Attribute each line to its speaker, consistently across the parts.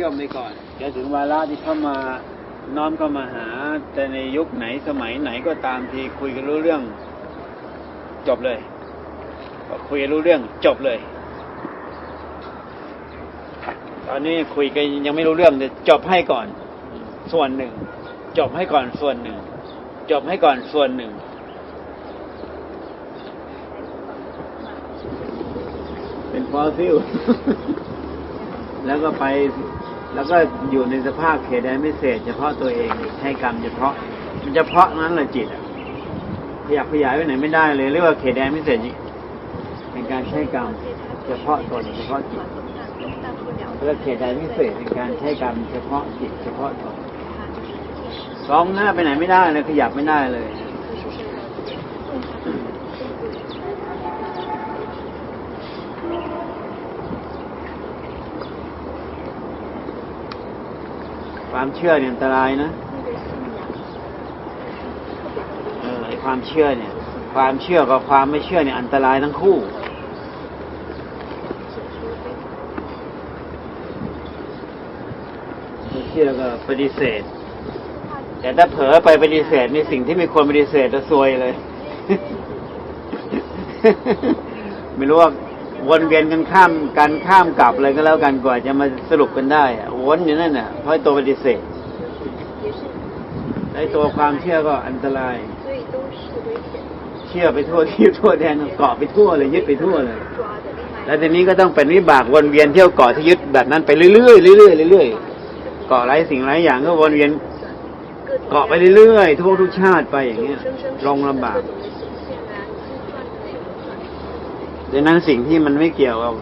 Speaker 1: ชื่อมไปก่อนเดี๋ยวถึงวาระที่เข้ามาน้อมเข้ามาหา แต่ในยุคไหนสมัยไหนก็ตามทีคุยกันรู้เรื่อง จบเลยคุยกันรู้เรื่องจบเลย ตอนนี้คุยกันยังไม่รู้เรื่องแต่จบให้ก่อน ส่วนหนึ่ง จบให้ก่อนส่วนหนึ่ง จบให้ก่อนส่วนหนึ่งเป็นฟอสซิล แล้วก็ไป แล้วก็อยู่ในสภาพเขตแดนพิเศษเฉพาะตัวเองให้กรรมเฉพาะ มันเฉพาะนั้นแหละจิตอะขยับขยายไปไหนไม่ได้เลย เรียกว่าเขตแดนพิเศษในการใช้กรรมเฉพาะตนเฉพาะจิตเรียกเขตแดนพิเศษในการใช้กรรมเฉพาะจิตเฉพาะตนสองหน้าไปไหนไม่ได้เลยขยับไม่ได้เลย ความเชื่อเนี่ยอันตรายนะเออไอความเชื่อเนี่ย ความเชื่อกับความไม่เชื่อเนี่ยอันตรายทั้งคู่ไม่เชื่อก็ปฏิเสธ แต่ถ้าเผลอไปปฏิเสธในสิ่งที่ไม่ควรปฏิเสธจะซวยเลย ไม่รู้ว่าวนเวียนกันข้ามกันข้ามกลับอะไรก็แล้วกันกว่าจะมาสรุปกันได้อะ วนอยู่นั่นน่ะเพราะตัวปฏิเสธไอ้ตัวความเชื่อก็อันตราย เชื่อไปทั่วที่ทั่วแดนเกาะไปทั่วเลยยึดไปทั่วเลย แล้วทีนี้ก็ต้องเป็นวิบากวนเวียนเที่ยวเกาะที่ยึดแบบนั้นไปเรื่อยๆเรื่อยๆเรื่อยๆเกาะหลายสิ่งหลายอย่างก็วนเวียนเกาะไปเรื่อยๆทุกทุกชาติไปอย่างเงี้ยลงลำบากดังนั้นสิ่งที่มันไม่เกี่ยวกับ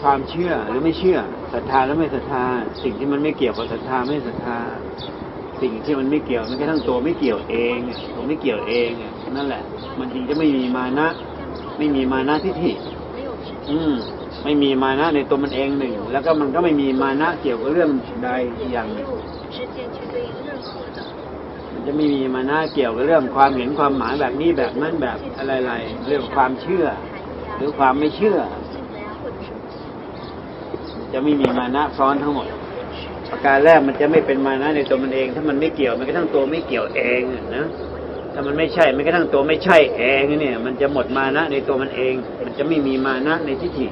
Speaker 1: ความเชื่อหรือไม่เชื่อ ศรัทธาแล้วไม่ศรัทธา สิ่งที่มันไม่เกี่ยวกับศรัทธาไม่ศรัทธา สิ่งที่มันไม่เกี่ยวไม่นแค่ทั้งตัวไม่เกี่ยวเองตัวไม่เกี่ยวเองนั่นแหละ มันจริงจะไม่มีมานะ ไม่มีมานะทิฏฐิอืมไม่มีมานะในตัวมันเองหนึ่ง แล้วก็มันก็ไม่มีมานะเกี่ยวกับเรื่องใดอย่างหนึ่งมันจะไม่มีมานะเกี่ยวกับเรื่องความเห็นความหมายแบบนี้แบบนั้นแบบอะไรๆเรื่องความเชื่อ หรือความไม่เชื่อ จะไม่มีมานะซ้อนทั้งหมด ประการแรกมันจะไม่เป็นมานะในตัวมันเอง ถ้ามันไม่เกี่ยวมันก็ทั้งตัวไม่เกี่ยวเองนะถ้ามันไม่ใช่มันก็ทั้งตัวไม่ใช่เองเนี่ย มันจะหมดมานะในตัวมันเอง มันจะไม่มีมานะในทิฏฐิ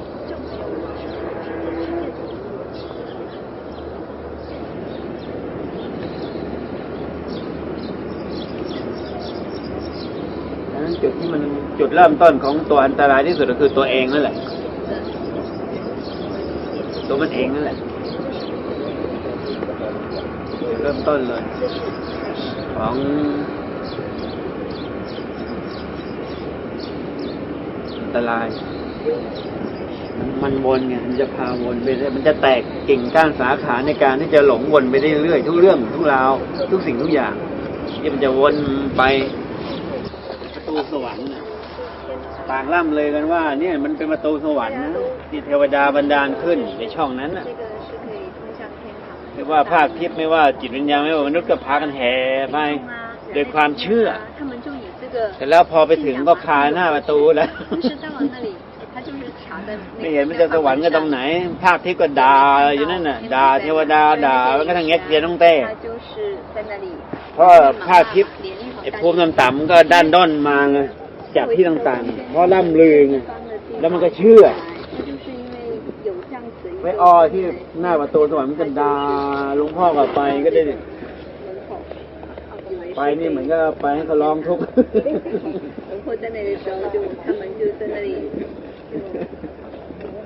Speaker 1: จุดที่มันจุดเริ่มต้นของตัวอันตรายที่สุดก็คือตัวเองนั่นแหละ ตัวมันเองนั่นแหละเริ่มต้นเลย ของอันตราย มันวนไงมันจะพาวนไปเลยมันจะแตกกิ่งก้านสาขาในการที่จะหลงวนไปได้เรื่อยๆทุกเรื่อง ทุกราว ทุกสิ่งทุกอย่างที่มันจะวนไปประตูสวรรค์ต่างล่ำเลยกันว่า เนี่ยมันเป็นประตูสวรรค์นะ ที่เทวดาบันดาลขึ้นในช่องนั้นนะหรืว่าภาคทิพย์ไม่ว่าจิตวิญญาณไม่ว่ามนุษย์ก็พากันแห่ไปโดยความเชื่อแต่แล้วพอไปถึงก็คาหน้าประตูแล้วไม่เห็นมันจะสวรรค์ก็ตรงไหน ภาคทิพย์ก็ด่าอยู่นั่นน่ะด่าเทวดาด่าแล้วก็ทางแงกเจียนต้องเต้เพราะภาคทิพย์ไอ้ภูมิต่ำๆก็ด้านด้อนมาไงจากที่ต่างๆเพราะล่ำลือไงแล้วมันก็เชื่อ ไปออที่หน้าประตูสวรรค์มันจะดาลุงพ่อกับไปก็ได้
Speaker 2: นี่
Speaker 1: ไปนี่เหมือนก็ไปให้เขารองทุกข์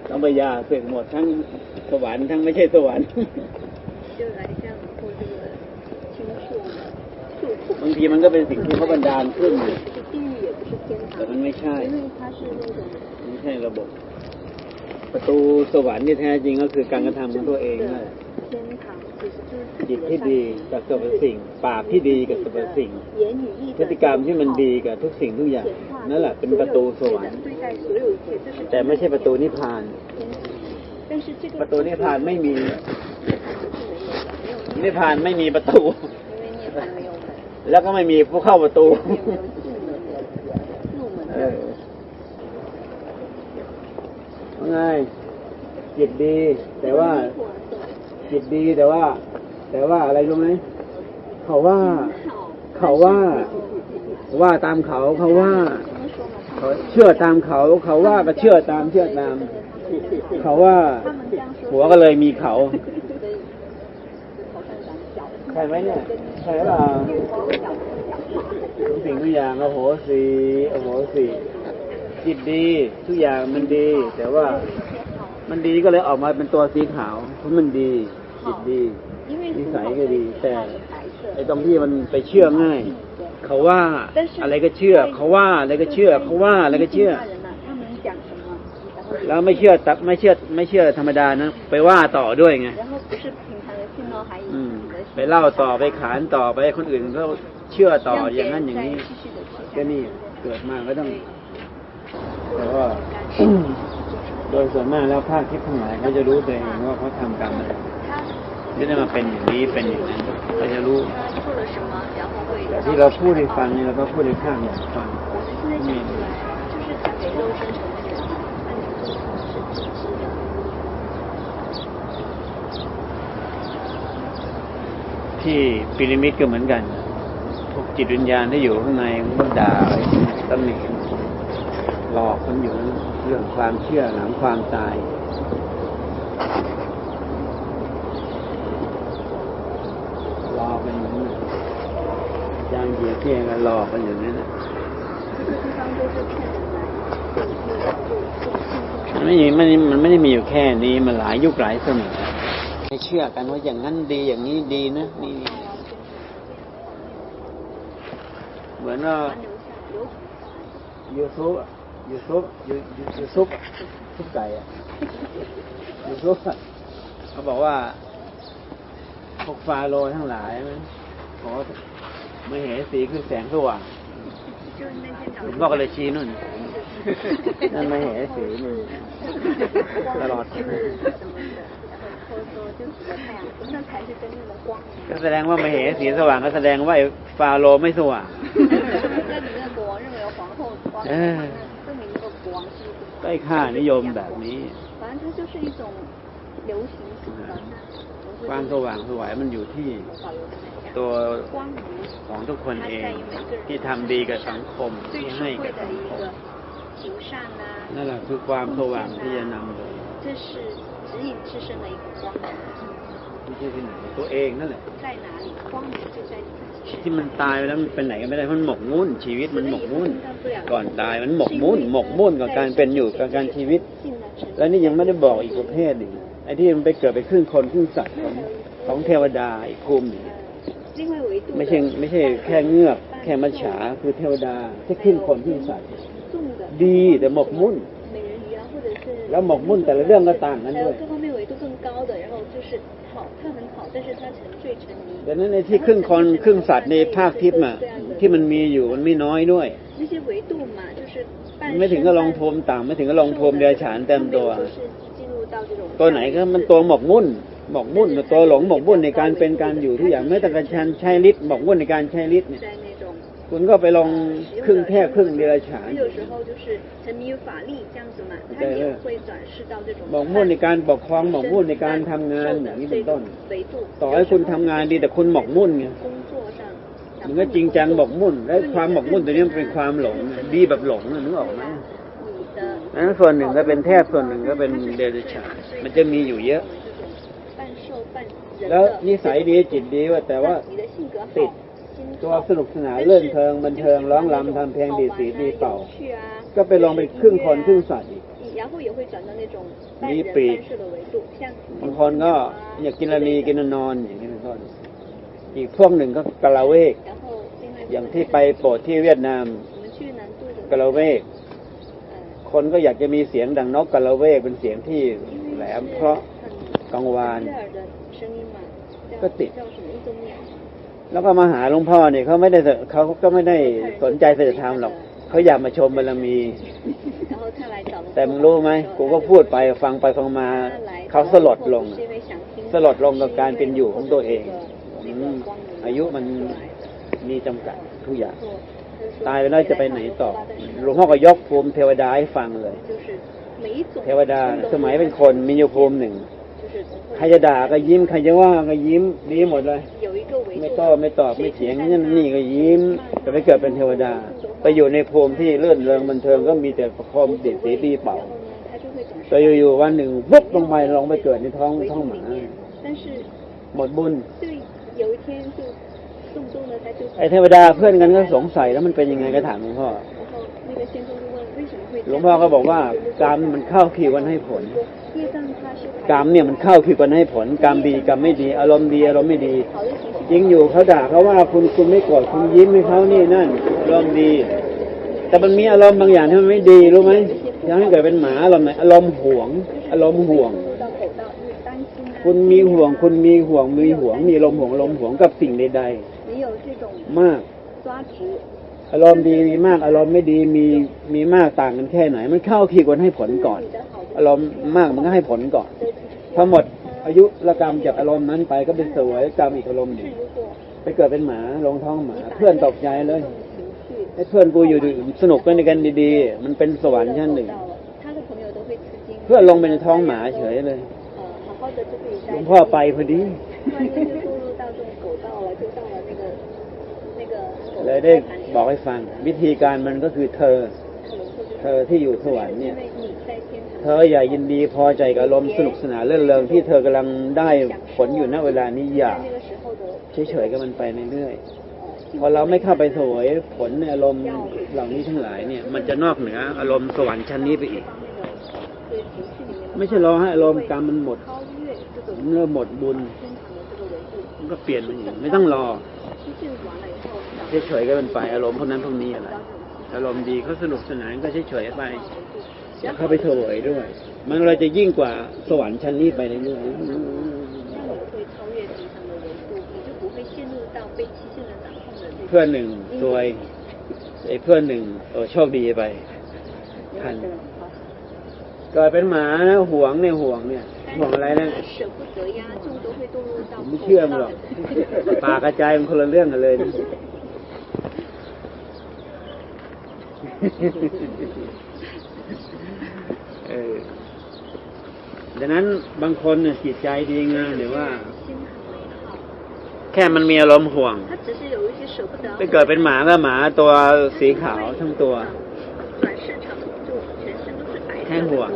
Speaker 1: ต้องไปยาเสกหมดทั้งสวรรค์ทั้งไม่ใช่สวรรค์บางทีมันก็เป็นสิ่งที่เขาบันดาลขึ้นแต่มันไม่ใช่ ไม่ใช่ระบบ ประตูสวรรค์นี่แท้จริงก็คือการกระทำของตัวเองนะจิตที่ดีกับสรรพสิ่ง ปากที่ดีกับสรรพสิ่ง พฤติกรรมที่มันดีกับทุกสิ่งทุกอย่างนั่นแหละเป็นประตูสวรรค์ แต่ไม่ใช่ประตูนิพพาน ประตูนิพพานไม่มี นิพพานไม่มีประตู แล้วก็ไม่มีผู้เข้าประตู ง่ายจิตดี แต่ว่าจิตดีแต่ว่า แต่ว่าอะไรรู้ไหมเขาว่า เขาว่า ว่าตามเขาเขาว่าเขาเชื่อตามเขา เขาว่าก็เชื่อตามเชื่อตาม เขาว่าหัวก็เลยมีเขาใช่ไหมเนี่ยใช่หรอป่าทุกสิ่งทุกอย่างโอ้โหสีโอ้โหสี จิตดี ทุกอย่างมันดี แต่ว่ามันดีก็เลยออกมาเป็นตัวสีขาวเพราะมันดีจิตดีนิสัยก็ดี แต่ไอ้ตรงที่มันไปเชื่อง่าย เขาว่าอะไรก็เชื่อ เขาว่าอะไรก็เชื่อ เขาว่าอะไรก็เชื่อ แล้วไม่เชื่อตักไม่เชื่อไม่เชื่อธรรมดานะไปว่าต่อด้วยไงไปเล่าต่อไปขานต่อไปคนอื่นก็เชื่อต่ออย่างนั้นอย่างนี้ก็นี่เกิดมาก็ต้อง แต่ว่าโดยส่วนมากแล้วภาคทิพย์ทั้งหลายเขาจะรู้ตัวเองว่าเขาทำกรรมอะไรไม่ได้มาเป็นอย่างนี้เป็นอย่างนั้นเขาจะรู้แต่ที่เราพูดให้ฟังนี่ยเราก็พูดให้ข้างอย่างฟัง
Speaker 2: นี่
Speaker 1: ที่ปิริมิดก็เหมือนกันพวกจิตวิญญาณที่อยู่ข้างในมันด่าตำหนิ หลอกกันอยู่เรื่องความเชื่อหลังความตายรอกกันอยู่นั่นางเยียเพียงนรอกันอยู่นั่นมันไม่มันมันไม่ได้มีอยู่แค่นี้มันหลายยุคหลายสมัยไม่เชื่อกันว่าอย่างนั้นดีอย่างนี้ดีนะนี่เหมือนว่ายูทูบ ยูซุปยูยูซุปซุปไก่อะยูซุปเขาบอกว่าพวกฟาโรทั้งหลายมันบอไม่เห็นสีคือแสงสว่างวงพ่ก็เลยชี้นู่นนั่นไม่เห็นสีมืนตลอดก็แสดงว่าไม่เหสีสว่างก็แสดงว่าฟาโรไม่สว่าง
Speaker 2: เอ
Speaker 1: อ ได้ค่านิยมแบบนี้ความสว่างสวายมันอยู่ที่ตัวของทุกคนเอง ที่ทำดีกับสังคมที่ให้กับสังคมนั่นแหละคือความสว่างที่จะนำเลย
Speaker 2: 这是指引自身的一个光明，
Speaker 1: ไม่ใช่ที่ไหนตัวเองนั่นแหละ
Speaker 2: 在哪里？光明就在自己身
Speaker 1: ที่
Speaker 2: 上。
Speaker 1: มันตายไปแล้วมันเป็นไหนก็ไม่ได้เพราะมันหมกมุ่นชีวิตมันหมกมุ่น
Speaker 2: 分不了
Speaker 1: ก่อนตายมันหมกมุ่น หมกมุ่นกับการเป็นอยู่กับการชีวิต
Speaker 2: 信的成
Speaker 1: แล้วนี่ยังไม่ได้บอกอีกประเภทหนึ่งไอ้ที่มันไปเกิดไปครึ่งคนครึ่งสัตว์ของของเทวดาอีกภูมิหนึ่ง
Speaker 2: 另外维度的
Speaker 1: ไม่ใช่ไม่ใช่แค่เงือก แค่มัจฉาคือเทวดาที่ครึ่งคนครึ่งสัตว์
Speaker 2: 重的
Speaker 1: ดีแต่หมกมุ่น
Speaker 2: 美人鱼啊，或者是
Speaker 1: แล้วหมกมุ่นแต่ละเรื่องก็ต่างกัน
Speaker 2: 还
Speaker 1: ด้
Speaker 2: 有
Speaker 1: วย ดังนั้นในที่ครึ่งคนครึ่งสัตว์ในภาคทิพย์อะที่มันมีอยู่มันไม่น้อยด้วย ไม่ถึงก็ลองพรมต่าง ไม่ถึงก็ลองพรมเดรัจฉานเต็มตัว ตัวไหนก็มันตัวหมอกมุ่นหมอกมุ่นตัวหลงหมอกมุ่นในการเป็นการอยู่ทุกอย่างไม่แต่การใช้ฤทธิ์หมอกมุ่นในการใช้ฤทธิ์เนี่ย คุณก็ไปลองครึ่งแค่ครึ่งเดรัจฉานบอกมุ่นในการปกครองบมกมุ่นในการทำงานอย่างนี้เป็นต้น ต่อให้คุณทำงานดีแต่คุณหมกมุ่นไงมันก็จริงจังหมกมุ่น และความหมกมุ่นตัวนี้เป็นความหลงดีแบบหลงนึกออกไหมนั้นส่วนหนึ่งก็เป็นแทพส่วนหนึ่งก็เป็นเดรัจฉานมันจะมีอยู่เยอะ แล้วนิสัยดีจิตดีว่าแต่ว่าติด ตัวสนุกสนานเล่นเพลิงบันเทิงร้องรำทำเพลงดีสีดีเป่า ก็ไปลองไปครึ่งคนครึ่งสัตว์อีก
Speaker 2: มีปีก
Speaker 1: บางคนก็อยากกินละไรกินนอนอย่างนี้เป็นต้นอีกพวกหนึ่งก็กะลาเวก อย่างที่ไปโปรดที่เวียดนามกะลาเวก คนก็อยากจะมีเสียงดังนกกะลาเวกเป็นเสียงที่แหลมเพราะกังวานก็ติด แล้วก็มาหาหลวงพ่อเนี่ยเขาไม่ได้เขาก็ไม่ได้สนใจศีลธรรมหรอกเขาอยากมาชมบารมี แต่มึงรู้ไหมกูก็พูดไปฟังไปฟังมา เขาสลดลง สลดลงกับการเป็นอยู่ของตัวเองอายุมันมีจำกัดทุกอย่าง ตายไปแล้วจะไปไหนต่อหลวงพ่อก็ยกภูมิเทวดาให้ฟังเลย เทวดาสมัยเป็นคนมีอยู่ภูมิหนึ่ง ใครจะด่าก็ยิ้มใครจะว่าก็ยิ้มดีหมดเลย ไม่ต่อไม่ตอบไม่เถียงนั่นนี่ก็ยิ้มจะไปเกิดเป็นเทวดา ไปอยู่ในภูมิที่เลื่อนเริงบันเทิงก็มีแต่ประคมเด็ดสีดีเป่าแต่อยู่ๆวันหนึ่งบุบลงไปลงไปเกิดในท้องท้องหมาหมดบุญไอเทวดาเพื่อนกันก็สงสัยแล้วมันเป็นยังไงก็ถามหลวงพ่อ หลวงพ่อก็บอกว่ากรรมมันเข้าคิวกันให้ผลกรรมเนี่ยมันเข้าคิวกันให้ผลกรรมดีกรรมไม่ดี อารมณ์ดีอารมณ์ไม่ดียิงอยู่เขาด่าเขาว่าคุณคุณไม่กรธคุณยิ้มให้เขานี่นั่นอารมณ์ดี แต่มันมีอารมณ์บางอย่างที่มันไม่ดีรู้ไหมยังให้เกิดเป็นหมาอารมณ์ไหนอารมณ์ห่วง อารมณ์ห่วง คุณมีห่วง คุณมีห่วงมีห่วง มีลมห่วงลมห่วงกับสิ่งใดๆมาก อารมณ์ดีมีมาก อารมณ์ไม่ดีมีมีมากต่างกันแค่ไหน มันเข้าที่ควรให้ผลก่อน อารมณ์มากมันก็ให้ผลก่อน ทั้งหมดอายุระกรรมจากอารมณ์นั้นไปก็เป็นสวยกรรมอีกอารมณ์หนึ่งไปเกิดเป็นหมาลงท้องหมาเพื่อนตกใจเลยให้เพื่อนกูอยู่ดีสนุกกันกันดีๆ มันเป็นสวรรค์ชั้นหนึ่งเพื่อนลงไปในท้องหมาเฉยเลยหลวงพ่อไปพอดี เลยได้บอกให้ฟัง วิธีการมันก็คือเธอ เธอที่อยู่สวรรค์เนี่ย เธออย่ายินดีพอใจกับลมสนุกสนานเรื่อเริงที่เธอกำลังได้ผลอยู่ณเวลานี้อย่าเฉยๆกับมันไปเรื่อยๆพอเราไม่เข้าไปสวยผลในอารมณ์เหล่านี้ทั้งหลายเนี่ย มันจะนอกเหนืออารมณ์สวรรค์ชั้นนี้ไปอีก ไม่ใช่รอให้อารมณ์กรรมมันหมดเมื่อหมดบุญมันก็เปลี่ยนมันอีกไม่ต้องรอ เฉยๆก็เป็นไปอารมณ์พวกนั้นพวกนี้อะไรอารมณ์ดีเขาสนุกสนานก็เฉยๆไปอย่าเข้าไปเฉยด้วย มันเราจะยิ่งกว่าสวรรค์ชั้นนี้ไปเรื่อยเพื่อนหนึ่งตัวไอ้เพื่อนหนึ่งโอ้โชคดีไปท่าน เกิดเป็นหมาห่วงในห่วงเนี่ยห่วงอะไรนะผมไม่เชื่อมหรอกปากกระจายมันคนละเรื่องกันเลยเออดังนั้นบางคนเนี่ยจิตใจดีงามหรือว่า แค่มันมีอารมณ์ห่วงถ้าเกิดเป็นหมาก็หมาตัวสีขาวทั้งตัว แค่ห่วง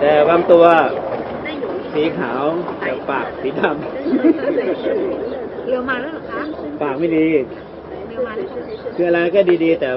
Speaker 1: แต่บางตัวสีขาวแต่ปากสีดำ
Speaker 3: เรือวมาแล้วหรอคะ
Speaker 1: ปากไม่ดี คืออะไรก็ดีๆ แต่